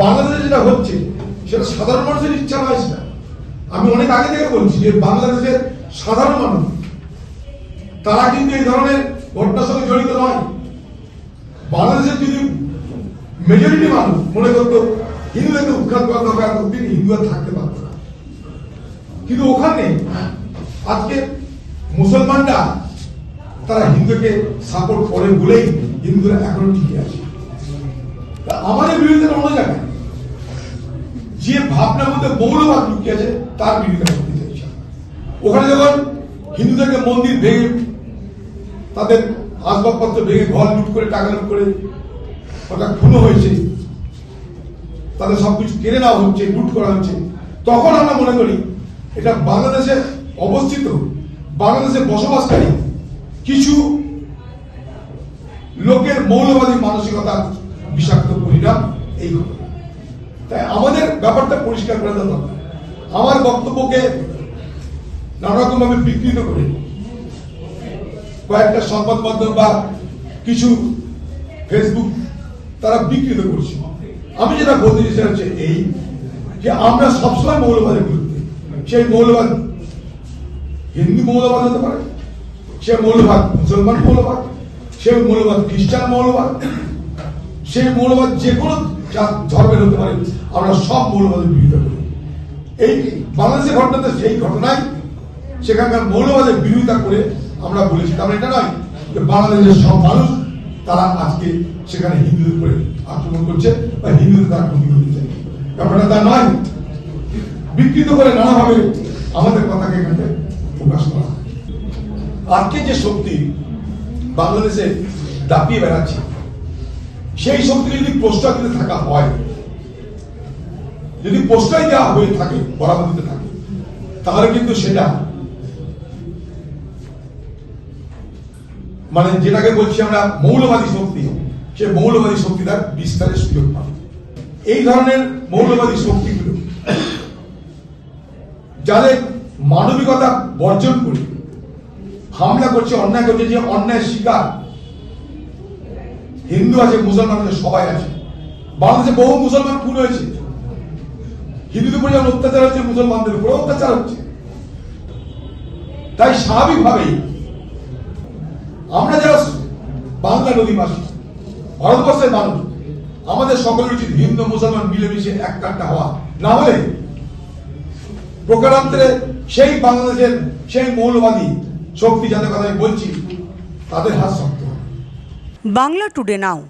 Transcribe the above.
বাংলাদেশে যেটা হচ্ছে, সেটা সাধারণ মানুষের ইচ্ছা নয় সেটা। আমি অনেক আগে থেকে বলছি যে বাংলাদেশের সাধারণ মানুষ, তারা কিন্তু এই ধরনের ঘটনার সঙ্গে জড়িত নয়। বাংলাদেশের যদি মেজরিটি মানুষ মনে করতো হিন্দুদেরকে উৎখাত করা দরকার এতদিন হিন্দু আর থাকতে পারত না। কিন্তু ওখানে আজকে মুসলমানরা, তারা হিন্দুকে সাপোর্ট করে বলেই হিন্দুরা এখনও টিকে আছে। আমাদের বিরুদ্ধে যে ভাবনার মধ্যে মৌলবাদ লুকিয়ে আছে, তার বিরুদ্ধে করতে চাইছে। ওখানে যখন হিন্দুদেরকে মন্দির ভেঙে, তাদের আসবাবপত্র ভেঙে ঘর লুট করে, টাকা লুট করে ওটা খুনো হয়েছে, তাদের সবকিছু কেড়ে নেওয়া হচ্ছে, লুট করা হচ্ছে, তখন আমরা মনে করি এটা বাংলাদেশে অবস্থিত, বাংলাদেশে বসবাসকারী কিছু লোকের মৌলবাদী মানসিকতা বিষাক্ত পরিণাম এই ঘটনা। তাই আমাদের ব্যাপারটা পরিষ্কার করে দেওয়া দরকার। আমার বক্তব্যকে নানা রকম ভাবে বিকৃত করে কয়েকটা সংবাদ মাধ্যম বা কিছু ফেসবুক তারা বিকৃত করছে। আমি যেটা বলতে চাই হচ্ছে এই যে আমরা সবসময় মৌলবাদের বিরুদ্ধে, সেই মৌলবাদ হিন্দু মৌলবাদ হতে পারে, সে মৌলবাদ মুসলমান মৌলবাদ, সে মৌলবাদ খ্রিস্টান মৌলবাদ সেই মৌলবাদ যে কোনো ধর্মের হতে পারে, আমরা সব মৌলবাদের বিরোধিতা করি। এই বাংলাদেশের ঘটনাতে সেই ঘটনায় সেখানকার মৌলবাদের বিরোধিতা করে আমরা বলেছি। তার মানে এটা নয় যে বাংলাদেশের সব মানুষ তারা আজকে সেখানে হিন্দুদের উপরে আক্রমণ করছে বা হিন্দুদের তারা ক্ষতি করতে চাই ব্যাপারটা তা নয়। বিকৃত করে নানাভাবে আমাদের কথাকে এখানে প্রকাশ করা। আজকে যে শক্তি বাংলাদেশে দাপিয়ে বেড়াচ্ছে সেই শক্তি যদি প্রশ্রয় দিতে থাকা হয়, যদি প্রশ্রয় দেওয়া হয়ে থাকে, বরাবর দিতে থাকে, তাহলে কিন্তু সেটা মানে যেটাকে বলছি আমরা মৌলবাদী শক্তি, সে মৌলবাদী শক্তি তার বিস্তারের সুযোগ পাবে। এই ধরনের মৌলবাদী শক্তিগুলো যাদের মানবিকতা বর্জন করে, হামলা করছে, অন্যায় করছে, যে অন্যায় শিকার হিন্দু আছে, মুসলমান আছে, সবাই আছে। বাংলাদেশে বহু মুসলমান খুন হয়েছে। হিন্দুদের উপরে যেমন অত্যাচার হচ্ছে, মুসলমানদের উপরে অত্যাচার হচ্ছে। তাই স্বাভাবিকভাবেই আমরা যারা বাংলা নদীবাসী, ভারতবর্ষের মানুষ, আমাদের সকলের উচিত হিন্দু, মুসলমান মিলেমিশে এক কাট্টা হওয়া। না হলে প্রকারান্তরে সেই বাংলাদেশের সেই মৌলবাদী শক্তি, যাদের কথা আমি বলছি, তাদের হাত বাংলা টুডে নাও।